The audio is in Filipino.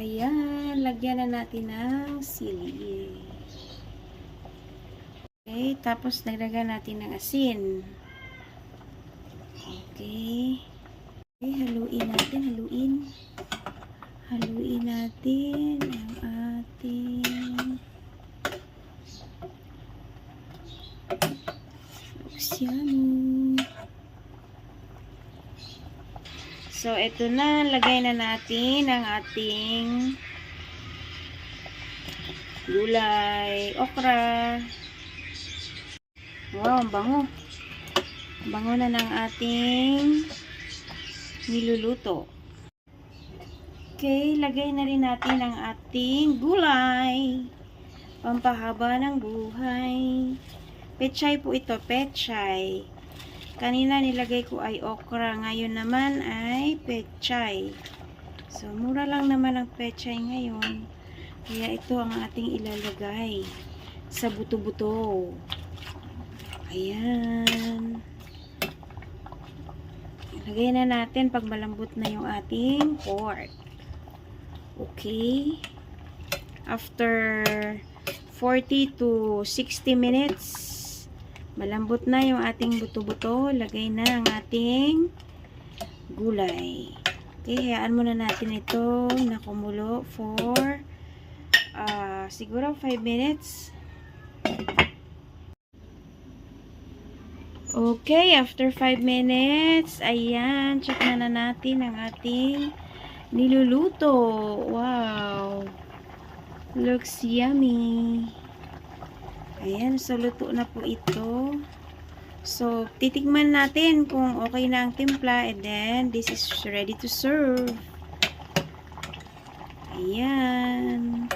Ayan, lagyan na natin ng sili. Okay, tapos nagdagan natin ng asin. Okay. Okay, haluin natin, haluin. Haluin natin ang ating yummy. So, ito na. Lagay na natin ang ating gulay, okra. Wow, ang bango. Ang Bango na ng ating niluluto. Okay, lagay na rin natin ang ating gulay. Pampahaba ng buhay. Pechay po ito, pechay. Kanina nilagay ko ay okra, ngayon naman ay pechay. So, mura lang naman ang pechay ngayon. Kaya ito ang ating ilalagay sa buto-buto. Ayan. Lagay na natin pag malambot na yung ating pork. Okay. After 40 to 60 minutes, malambot na yung ating buto-buto. Lagay na ang ating gulay. Okay, hayaan muna natin ito na kumulo for ah, siguro 5 minutes. Okay, after 5 minutes, ayan, check na na natin ang ating niluluto. Wow! Looks yummy. Ayan, so luto na po ito. So, titigman natin kung okay na ang timpla and then this is ready to serve. Ayan.